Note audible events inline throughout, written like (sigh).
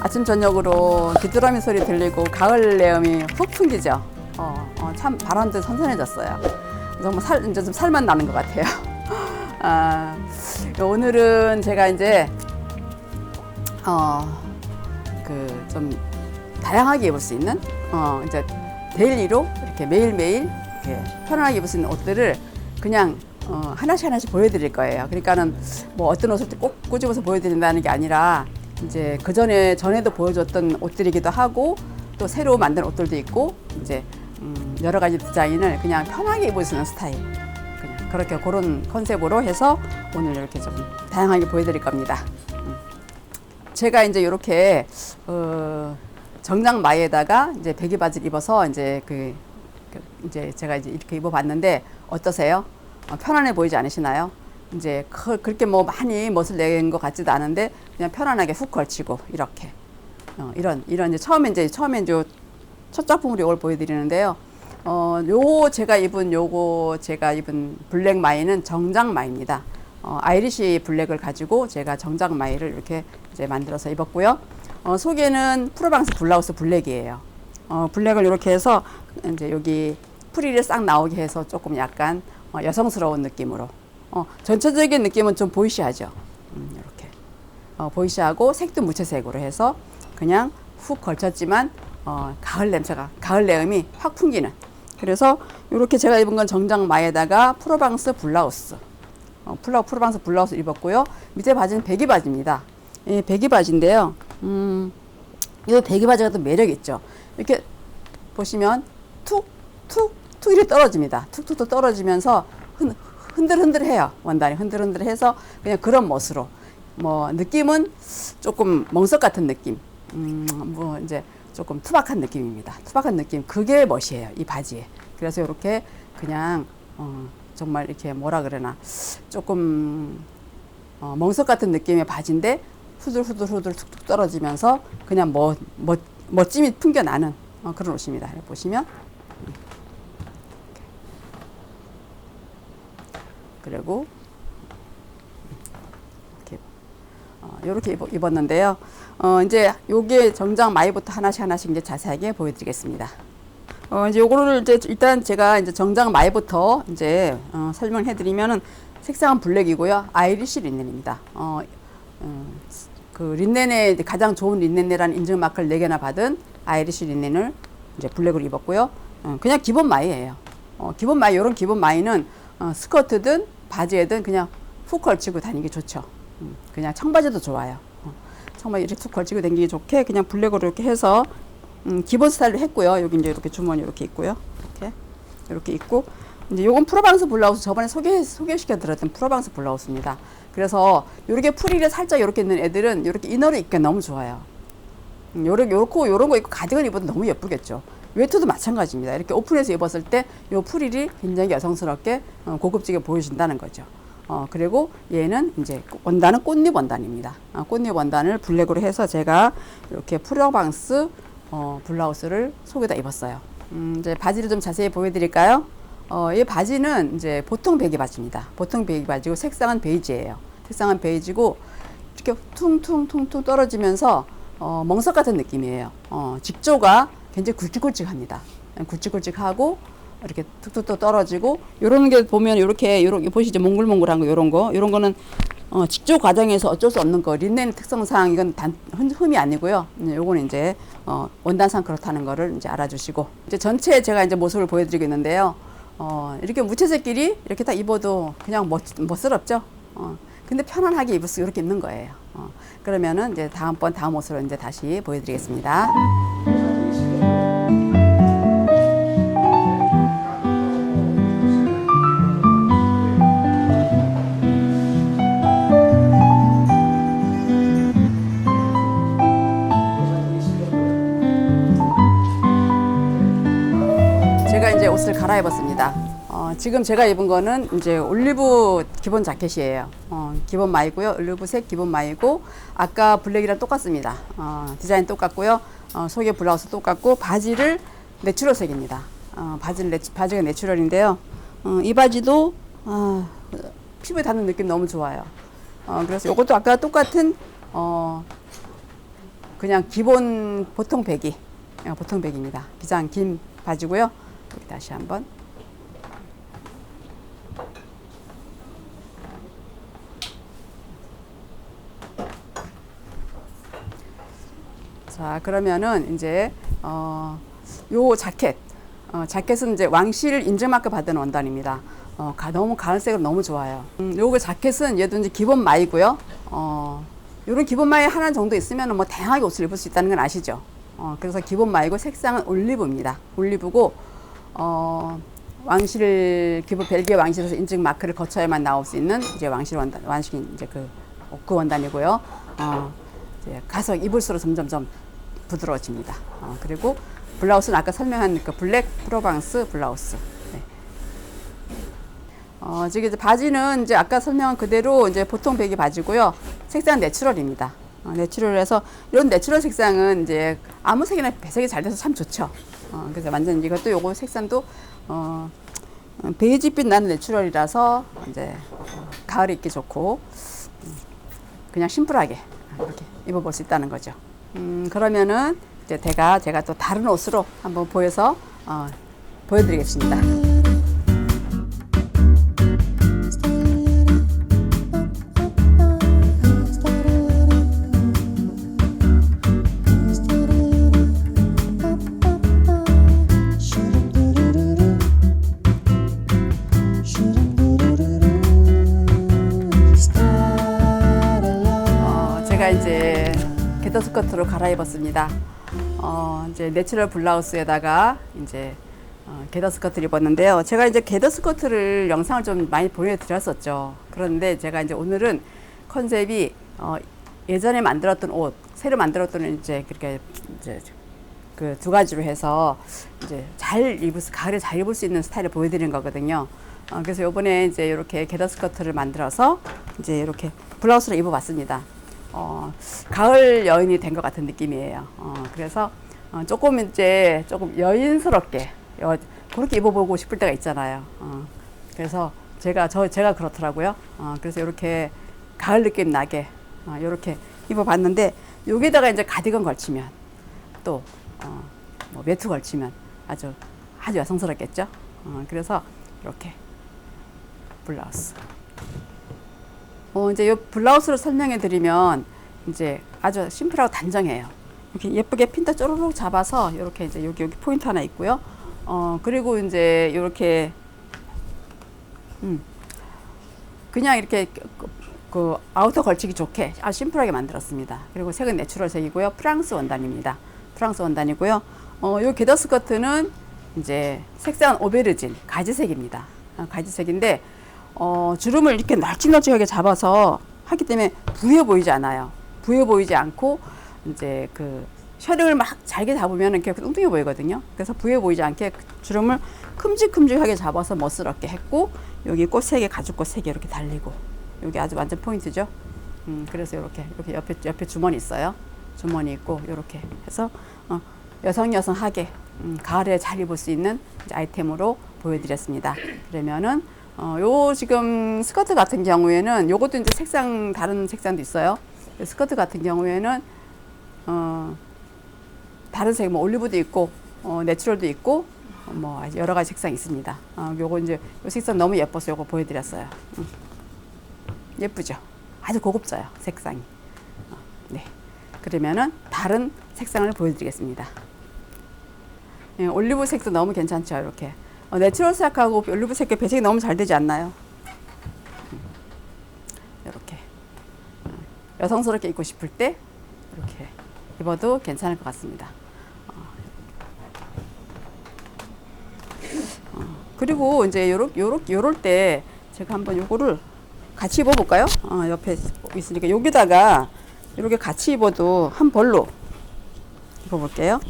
아침 저녁으로 귀뚜라미 소리 들리고 가을 내음이 훅 풍기죠. 어, 어, 참 바람도 선선해졌어요. 정말 살 이제 좀 살만 나는 것 같아요. (laughs) 아, 오늘은 제가 이제 어 그 좀 다양하게 입을 수 있는 어 이제 데일리로 이렇게 매일 매일 이렇게 편안하게 입을 수 있는 옷들을 그냥 어, 하나씩 하나씩 보여드릴 거예요. 그러니까는 뭐 어떤 옷을 꼭 꼬집어서 보여드린다는 게 아니라 이제 그 전에 전에도 보여줬던 옷들이기도 하고 또 새로 만든 옷들도 있고 이제 음, 여러 가지 디자인을 그냥 편하게 입을 수 있는 스타일 그냥 그렇게 그런 컨셉으로 해서 오늘 이렇게 좀 다양하게 보여드릴 겁니다. 음. 제가 이제 이렇게 어, 정장 마이에다가 이제 배기 바지를 입어서 이제 그, 그 이제 제가 이제 이렇게 입어봤는데 어떠세요? 어, 편안해 보이지 않으시나요? 이제 그, 그렇게 뭐 많이 멋을 낸 것 같지도 않은데 그냥 편안하게 훅 걸치고 이렇게 어, 이런 이런 이제 처음에 이제 처음에 이제 첫 작품으로 이걸 보여드리는데요. 어, 요 제가 입은 요거 제가 입은 블랙 마이는 정장 마이입니다. 어, 아이리시 블랙을 가지고 제가 정장 마이를 이렇게 이제 만들어서 입었고요. 어, 속에는 프로방스 블라우스 블랙이에요. 어, 블랙을 이렇게 해서 이제 여기 프리를 싹 나오게 해서 조금 약간 어, 여성스러운 느낌으로. 어, 전체적인 느낌은 좀 보이시하죠. 음, 이렇게 어, 보이시하고 색도 무채색으로 해서 그냥 훅 걸쳤지만 어, 가을 냄새가 가을 내음이 확 풍기는. 그래서 이렇게 제가 입은 건 정장 마에다가 프로방스 블라우스. 어, 플라 프로방스 블라우스 입었고요. 밑에 바지는 배기 바지입니다. 이 배기 바지인데요. 음, 이 배기 바지가 또 매력 있죠. 이렇게 보시면 툭, 툭, 툭 이렇게 떨어집니다. 툭툭툭 떨어지면서 흔, 흔들흔들해요. 원단이 흔들흔들해서 그냥 그런 멋으로. 뭐 느낌은 조금 멍석 같은 느낌. 음, 뭐 이제 조금 투박한 느낌입니다. 투박한 느낌. 그게 멋이에요. 이 바지에. 그래서 이렇게 그냥 어, 정말 이렇게 뭐라 그러나 조금 어, 멍석 같은 느낌의 바지인데 후들후들후들 툭툭 떨어지면서 그냥 멋, 멋, 멋짐이 풍겨나는 어, 그런 옷입니다. 보시면 그리고 이렇게 어, 이렇게 입, 입었는데요. 어, 이제 요게 정장 마이부터 하나씩 하나씩 이제 자세하게 보여드리겠습니다. 어, 이제 요거를 이제 일단 제가 이제 정장 마이부터 이제 어, 설명해 드리면은 색상은 블랙이고요. 아이리시 린넨입니다. 어, 음, 그 린넨의 가장 좋은 린넨이라는 인증 마크를 4개나 받은 아이리시 린넨을 이제 블랙으로 입었고요. 어, 그냥 기본 마이예요. 어, 기본 마이 이런 기본 마이는 어, 스커트든 바지에든 그냥 훅 걸치고 다니기 좋죠. 음, 그냥 청바지도 좋아요. 어, 청바지 이렇게 툭 걸치고 다니기 좋게 그냥 블랙으로 이렇게 해서 음, 기본 스타일로 했고요. 여기 이제 이렇게 주머니 이렇게 있고요. 이렇게 이렇게 있고 이제 요건 프로방스 블라우스 저번에 소개 소개시켜 드렸던 프로방스 블라우스입니다. 그래서 요렇게 프리를 살짝 이렇게 있는 애들은 이렇게 이너를 입기 너무 좋아요. 음, 요렇게 요렇고 요런 거 입고 가디건 입어도 너무 예쁘겠죠. 외투도 마찬가지입니다. 이렇게 오픈해서 입었을 때요 프릴이 굉장히 여성스럽게 어, 고급지게 보여진다는 거죠. 어, 그리고 얘는 이제 원단은 꽃잎 원단입니다. 아, 꽃잎 원단을 블랙으로 해서 제가 이렇게 프로방스 어, 블라우스를 속에다 입었어요. 음, 이제 바지를 좀 자세히 보여드릴까요? 어, 이 바지는 이제 보통 배기 바지입니다. 보통 배기 바지고 색상은 베이지예요. 색상은 베이지고 이렇게 퉁퉁퉁퉁 떨어지면서 어, 멍석 같은 느낌이에요. 어, 직조가 굉장히 굵직굵직합니다. 굵직굵직하고 이렇게 툭툭 떨어지고 요런 게 보면 이렇게 요렇게 보시죠 몽글몽글한 거 요런 거 요런 거는 어, 직조 과정에서 어쩔 수 없는 거 린넨 특성상 이건 단 흠- 흠이 아니고요. 네, 요거는 이제 어, 원단상 그렇다는 거를 이제 알아주시고 이제 전체 제가 이제 모습을 보여드리고 있는데요. 어, 이렇게 무채색끼리 이렇게 딱 입어도 그냥 멋 멋스럽죠. 어, 근데 편안하게 입을 수 이렇게 입는 거예요. 어, 그러면은 이제 다음번 다음 옷으로 이제 다시 보여드리겠습니다. 옷을 갈아입었습니다. 어, 지금 제가 입은 거는 이제 올리브 기본 자켓이에요. 어, 기본 마이고요. 올리브색 기본 마이고 아까 블랙이랑 똑같습니다. 어, 디자인 똑같고요. 어, 속에 블라우스 똑같고 바지를 내추럴색입니다. 어, 바지를 내, 바지가 내추럴인데요. 어, 이 바지도 아, 피부에 닿는 느낌 너무 좋아요. 어, 그래서 이것도 아까 똑같은 어, 그냥 기본 보통 배기, 어, 보통 배기입니다. 기장 긴 바지고요. 여기 다시 한번. 자 그러면은 이제 어, 요 자켓 어, 자켓은 이제 왕실 인증마크 받은 원단입니다. 어, 가, 너무 가을색으로 너무 좋아요. 음, 요거 자켓은 얘도 이제 기본 마이고요. 어, 요런 기본 마이 하나 정도 있으면 뭐 다양하게 옷을 입을 수 있다는 건 아시죠? 어, 그래서 기본 마이고 색상은 올리브입니다. 올리브고 어, 왕실 기본 벨기에 왕실에서 인증 마크를 거쳐야만 나올 수 있는 이제 왕실 원단 왕실 이제 그, 그 원단이고요. 어, 이제 가서 입을수록 점점점 부드러워집니다. 어, 그리고 블라우스는 아까 설명한 그 블랙 프로방스 블라우스. 네. 어, 지금 이제 바지는 이제 아까 설명한 그대로 이제 보통 배기 바지고요. 색상 내추럴입니다. 어, 내추럴해서 이런 내추럴 색상은 이제 아무 색이나 배색이 잘 돼서 참 좋죠. 어, 그래서 완전 이것도 요거 색상도 어, 어, 베이지빛 나는 내추럴이라서 이제 어, 가을에 입기 좋고 음, 그냥 심플하게 이렇게 입어볼 수 있다는 거죠. 음, 그러면은 이제 제가 제가 또 다른 옷으로 한번 보여서 어, 보여드리겠습니다. 스커트로 갈아입었습니다. 어, 이제 내추럴 블라우스에다가 이제 어, 게더 스커트를 입었는데요. 제가 이제 게더 스커트를 영상을 좀 많이 보여드렸었죠. 그런데 제가 이제 오늘은 컨셉이 어, 예전에 만들었던 옷, 새로 만들었던 이제 그렇게 이제 그 두 가지로 해서 이제 잘 입을 수, 가을에 잘 입을 수 있는 스타일을 보여드리는 거거든요. 어, 그래서 요번에 이제 이렇게 게더 스커트를 만들어서 이제 이렇게 블라우스를 입어봤습니다. 어, 가을 여인이 된 것 같은 느낌이에요. 어, 그래서 어, 조금 이제 조금 여인스럽게 여, 그렇게 입어보고 싶을 때가 있잖아요. 어, 그래서 제가 저 제가 그렇더라고요. 어, 그래서 이렇게 가을 느낌 나게 어, 이렇게 입어봤는데 여기다가 이제 가디건 걸치면 또 어, 뭐 외투 걸치면 아주 아주 여성스럽겠죠. 어, 그래서 이렇게 블라우스. 어, 이제 이 블라우스를 설명해 드리면 이제 아주 심플하고 단정해요. 이렇게 예쁘게 핀도 쪼르륵 잡아서 이렇게 이제 여기 여기 포인트 하나 있고요. 어, 그리고 이제 이렇게 음, 그냥 이렇게 그, 그 아우터 걸치기 좋게 아주 심플하게 만들었습니다. 그리고 색은 내추럴 색이고요. 프랑스 원단입니다. 프랑스 원단이고요. 어, 요 게더 스커트는 이제 색상은 오베르진 가지색입니다. 아, 가지색인데 어, 주름을 이렇게 널찍널찍하게 잡아서 하기 때문에 부해 보이지 않아요. 부해 보이지 않고 이제 그 셔링을 막 잘게 잡으면 이렇게 뚱뚱해 보이거든요. 그래서 부해 보이지 않게 주름을 큼직큼직하게 잡아서 멋스럽게 했고 여기 꽃 세 개, 가죽 꽃 세 개 이렇게 달리고 여기 아주 완전 포인트죠. 음, 그래서 이렇게 이렇게 옆에 옆에 주머니 있어요. 주머니 있고 이렇게 해서 어, 여성 여성하게 음, 가을에 잘 입을 수 있는 아이템으로 보여드렸습니다. 그러면은 어, 요 지금 스커트 같은 경우에는 요것도 이제 색상 다른 색상도 있어요. 스커트 같은 경우에는 어, 다른 색, 뭐 올리브도 있고 어, 내추럴도 있고 어, 뭐 여러 가지 색상 이 있습니다. 어, 요거 이제 요 색상 너무 예뻐서 요거 보여드렸어요. 음. 예쁘죠? 아주 고급져요 색상이. 어, 네. 그러면은 다른 색상을 보여드리겠습니다. 예, 올리브 색도 너무 괜찮죠 이렇게. 어, 내추럴 색하고 올리브 색의 배색이 너무 잘 되지 않나요? 음. 이렇게 어, 여성스럽게 입고 싶을 때 이렇게 입어도 괜찮을 것 같습니다. 어. 어, 그리고 이제 요렇 요렇 요럴 때 제가 한번 요거를 같이 입어볼까요? 어, 옆에 있으니까 여기다가 이렇게 같이 입어도 한 벌로 입어볼게요.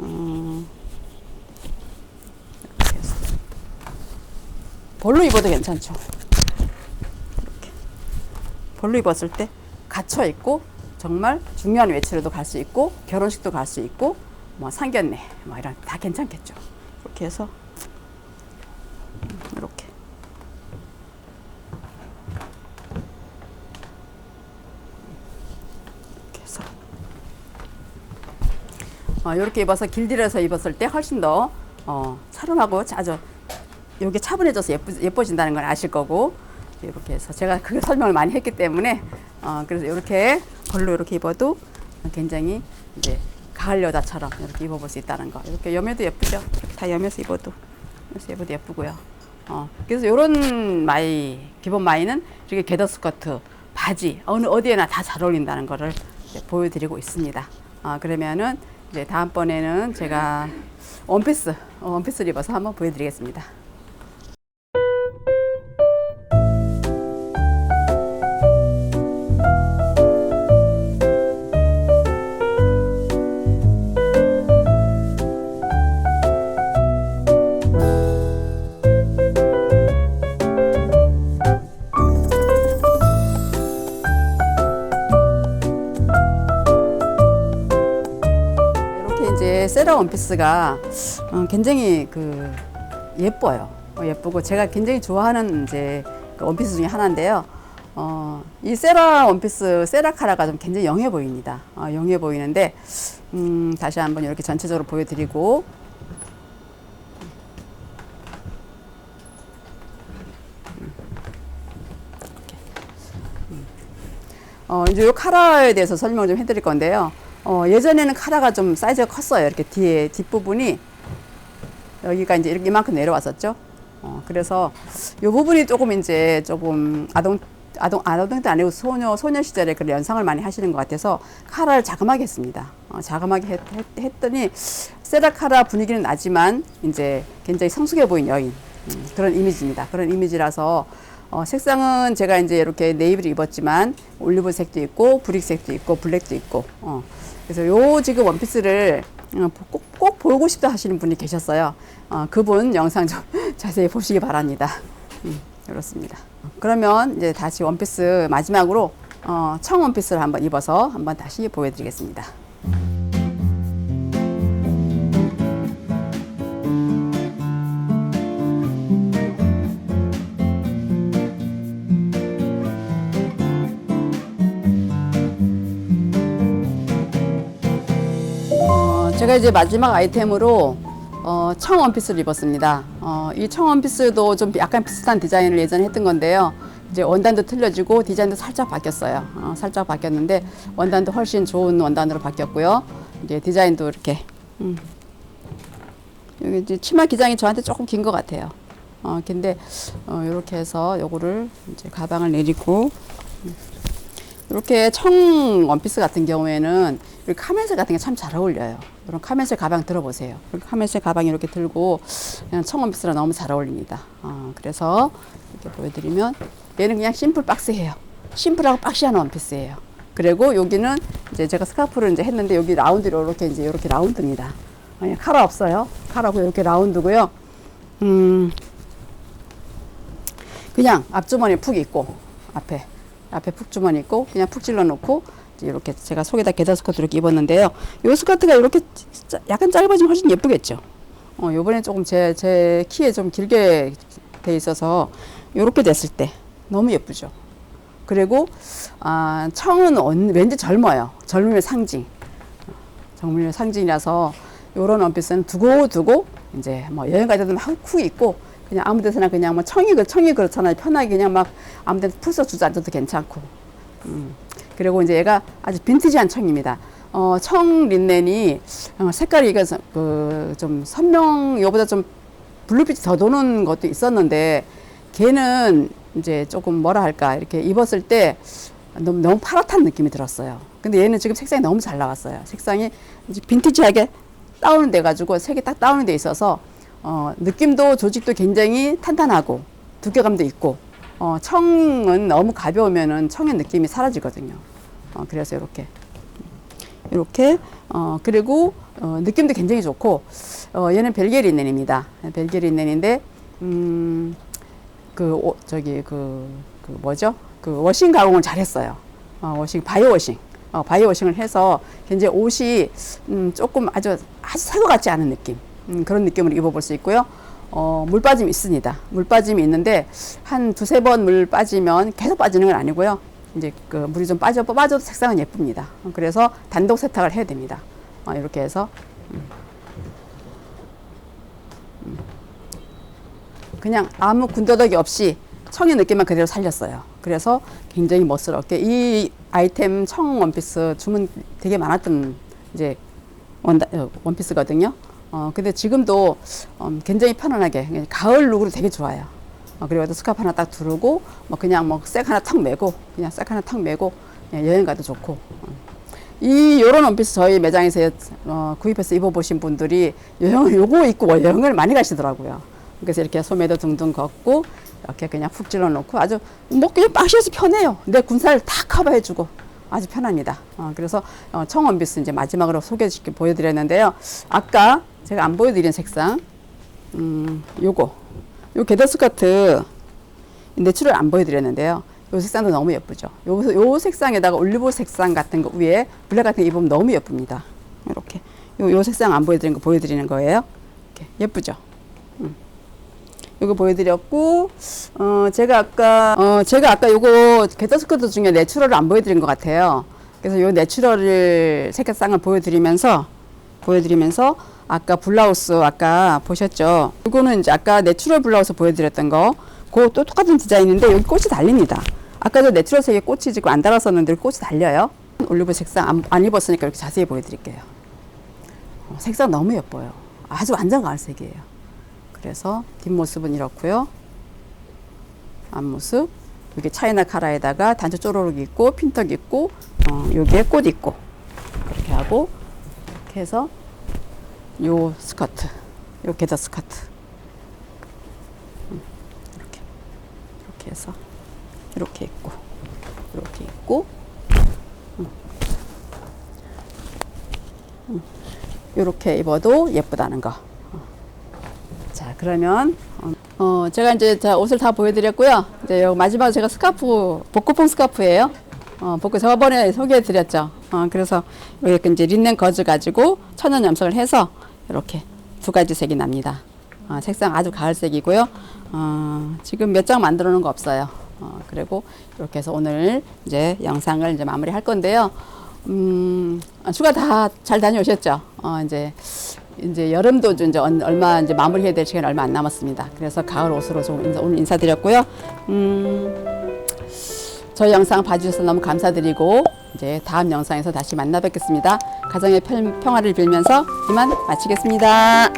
음, 이렇게 해서. 벌로 입어도 괜찮죠. 이렇게. 벌로 입었을 때 갇혀 있고 정말 중요한 외출에도 갈 수 있고 결혼식도 갈 수 있고 뭐 상견례 뭐 이런 다 괜찮겠죠. 이렇게 해서 이렇게 이렇게 해서 어, 이렇게 입어서 길들여서 입었을 때 훨씬 더 어, 차림하고 아주 이게 차분해져서 예쁘, 예뻐 진다는 걸 아실 거고 이렇게 해서 제가 그 설명을 많이 했기 때문에 어, 그래서 이렇게 걸로 이렇게 입어도 굉장히 이제 가을 여자처럼 이렇게 입어볼 수 있다는 거. 이렇게 여며도 예쁘죠. 다 여며서 입어도 여며서 입어도 예쁘고요. 어, 그래서 이런 마이 기본 마이는 이렇게 게더 스커트, 바지 어느 어디에나 다 잘 어울린다는 거를 보여드리고 있습니다. 어, 그러면은 이제 다음번에는 제가 원피스 어, 원피스를 입어서 한번 보여드리겠습니다. 세라 원피스가 어, 굉장히 그 예뻐요. 어, 예쁘고 제가 굉장히 좋아하는 이제 그 원피스 중에 하나인데요. 어, 이 세라 원피스 세라 카라가 좀 굉장히 영해 보입니다. 어, 영해 보이는데 음, 다시 한번 이렇게 전체적으로 보여드리고 어, 이제 요 카라에 대해서 설명을 좀 해드릴 건데요. 어, 예전에는 카라가 좀 사이즈가 컸어요. 이렇게 뒤에 뒷부분이 여기가 이제 이렇게 이만큼 내려왔었죠. 어, 그래서 요 부분이 조금 이제 조금 아동 아동 아동 때 아니고 소녀 소녀 시절에 그런 연상을 많이 하시는 것 같아서 카라를 자그마하게 했습니다. 어, 자그마하게 했, 했, 더니 세라 카라 분위기는 나지만 이제 굉장히 성숙해 보인 여인 음, 그런 이미지입니다. 그런 이미지라서 어, 색상은 제가 이제 이렇게 네이비를 입었지만 올리브색도 있고 브릭색도 있고 블랙도 있고 어, 그래서 요 지금 원피스를 어, 꼭, 꼭 보고 싶다 하시는 분이 계셨어요. 어, 그분 영상 좀 (laughs) 자세히 보시기 바랍니다. 음, 그렇습니다. 그러면 이제 다시 원피스 마지막으로 어, 청 원피스를 한번 입어서 한번 다시 보여드리겠습니다. 제가 이제 마지막 아이템으로 어, 청 원피스를 입었습니다. 어, 이청 원피스도 좀 약간 비슷한 디자인을 예전에 했던 건데요. 이제 원단도 틀려지고 디자인도 살짝 바뀌었어요. 어, 살짝 바뀌었는데 원단도 훨씬 좋은 원단으로 바뀌었고요. 이제 디자인도 이렇게 음. 여기 이제 치마 기장이 저한테 조금 긴 것 같아요. 어, 근데 어, 이렇게 해서 요거를 이제 가방을 내리고 이렇게 청 원피스 같은 경우에는 이렇게 카멘슬 같은 게 참 잘 어울려요. 이런 카멘슬 가방 들어보세요. 카멘슬 가방 이렇게 들고 그냥 청 원피스랑 너무 잘 어울립니다. 어, 그래서 이렇게 보여드리면 얘는 그냥 심플 박스예요. 심플하고 박시한 원피스예요. 그리고 여기는 이제 제가 스카프를 이제 했는데 여기 라운드로 이렇게 이제 이렇게 라운드입니다. 아니, 카라 없어요. 카라고 이렇게 라운드고요. 음, 그냥 앞주머니에 푹 있고 앞에 앞에 푹 주머니 있고 그냥 푹 찔러 놓고 이렇게 제가 속에다 게다 스커트 이렇게 입었는데요. 요 스커트가 이렇게 짜- 약간 짧아지면 훨씬 예쁘겠죠. 어, 요번에 조금 제, 제 키에 좀 길게 돼 있어서 요렇게 됐을 때 너무 예쁘죠. 그리고 아, 청은 언- 왠지 젊어요. 젊음의 상징. 젊음의 상징이라서 요런 원피스는 두고 두고 이제 뭐 여행 갈 때도 막쿡 입고 그냥 아무 데서나 그냥 뭐 청이 그 청이 그렇잖아요. 편하게 그냥 막 아무 데나 풀써 주저앉아도 괜찮고. 음. 그리고 이제 얘가 아주 빈티지한 청입니다. 어, 청 린넨이 어, 색깔이 이게 그좀 선명 요보다 좀 블루빛이 더 도는 것도 있었는데 걔는 이제 조금 뭐라 할까 이렇게 입었을 때 너무 너무 파랗다는 느낌이 들었어요. 근데 얘는 지금 색상이 너무 잘 나왔어요. 색상이 빈티지하게 다운이 돼 가지고 색이 딱 다운이 돼 있어서 어, 느낌도 조직도 굉장히 탄탄하고 두께감도 있고 어, 청은 너무 가벼우면은 청의 느낌이 사라지거든요. 어, 그래서 이렇게 이렇게 어, 그리고 어, 느낌도 굉장히 좋고 어, 얘는 벨기에 린넨입니다. 벨기에 린넨인데 음, 그 오, 저기 그, 그 뭐죠? 그 워싱 가공을 잘했어요. 어, 워싱 바이오 워싱. 어, 바이오 워싱을 해서 굉장히 옷이 음, 조금 아주 아주 새거 같지 않은 느낌. 음, 그런 느낌을 입어볼 수 있고요. 어, 물 빠짐이 있습니다. 물 빠짐이 있는데 한 두세 번 물 빠지면 계속 빠지는 건 아니고요. 이제 그 물이 좀 빠져 빠져도 색상은 예쁩니다. 어, 그래서 단독 세탁을 해야 됩니다. 어, 이렇게 해서 그냥 아무 군더더기 없이 청의 느낌만 그대로 살렸어요. 그래서 굉장히 멋스럽게 이 아이템 청 원피스 주문 되게 많았던 이제 원, 어, 원피스거든요. 어, 근데 지금도 음, 굉장히 편안하게 가을 룩으로 되게 좋아요. 어, 그리고 또 스카프 하나 딱 두르고 뭐 그냥 뭐색 하나 탁 메고 그냥 색 하나 탁 메고 그냥 여행 가도 좋고 어. 이 요런 원피스 저희 매장에서 어, 구입해서 입어보신 분들이 여행을 요거 입고 여행을 많이 가시더라고요. 그래서 이렇게 소매도 둥둥 걷고 이렇게 그냥 푹 찔러 놓고 아주 뭐 그냥 박시에서 편해요. 내 군살 다 커버해주고 아주 편합니다. 어, 그래서 어, 청원비스 이제 마지막으로 소개시켜 보여드렸는데요. 아까 제가 안 보여드린 색상, 음, 요거 요 게더 스커트 내추럴 안 보여드렸는데요. 요 색상도 너무 예쁘죠. 요, 요 색상에다가 올리브 색상 같은 거 위에 블랙 같은 거 입으면 너무 예쁩니다. 이렇게 요, 요 색상 안 보여드린 거 보여드리는 거예요. 예쁘죠. 요거 보여드렸고 어 제가 아까 어 제가 아까 게터 스커트 중에 내추럴을 안 보여드린 것 같아요. 그래서 요 내추럴을 색상을 보여드리면서 보여드리면서 아까 블라우스 아까 보셨죠? 이거는 이제 아까 내추럴 블라우스 보여드렸던 거 그것도 똑같은 디자인인데 여기 꽃이 달립니다. 아까도 내추럴색에 꽃이 지금 안 달았었는데 꽃이 달려요. 올리브 색상 안, 안 입었으니까 이렇게 자세히 보여드릴게요. 어, 색상 너무 예뻐요. 아주 완전 가을색이에요. 그래서 뒷모습은 이렇고요. 앞모습. 여기 차이나 카라에다가 단추 쪼로록 있고 핀턱 있고 어, 여기에 꽃 있고. 그렇게 하고 이렇게 해서 요 스커트. 요 게더 스커트. 음, 이렇게. 이렇게 해서 이렇게 있고 이렇게 있고. 이렇게 입어도 예쁘다는 거. 자, 그러면 어, 어, 제가 이제 자, 옷을 다 보여드렸고요. 이제 요 마지막 제가 스카프 복고풍 스카프예요. 어, 복고 저번에 소개해드렸죠. 어, 그래서 이렇게 이제 린넨 거즈 가지고 천연 염색을 해서 이렇게 두 가지 색이 납니다. 어, 색상 아주 가을색이고요. 어, 지금 몇 장 만들어 놓은 거 없어요. 어, 그리고 이렇게 해서 오늘 이제 영상을 이제 마무리 할 건데요. 음, 휴가 다 잘 다녀오셨죠? 어, 이제 이제 여름도 이제 얼- 얼마 이제 마무리해야 될 시간 얼마 안 남았습니다. 그래서 가을 옷으로 좀 오늘 인사드렸고요. 음, 저희 영상 봐주셔서 너무 감사드리고 이제 다음 영상에서 다시 만나 뵙겠습니다. 가정의 평, 평화를 빌면서 이만 마치겠습니다.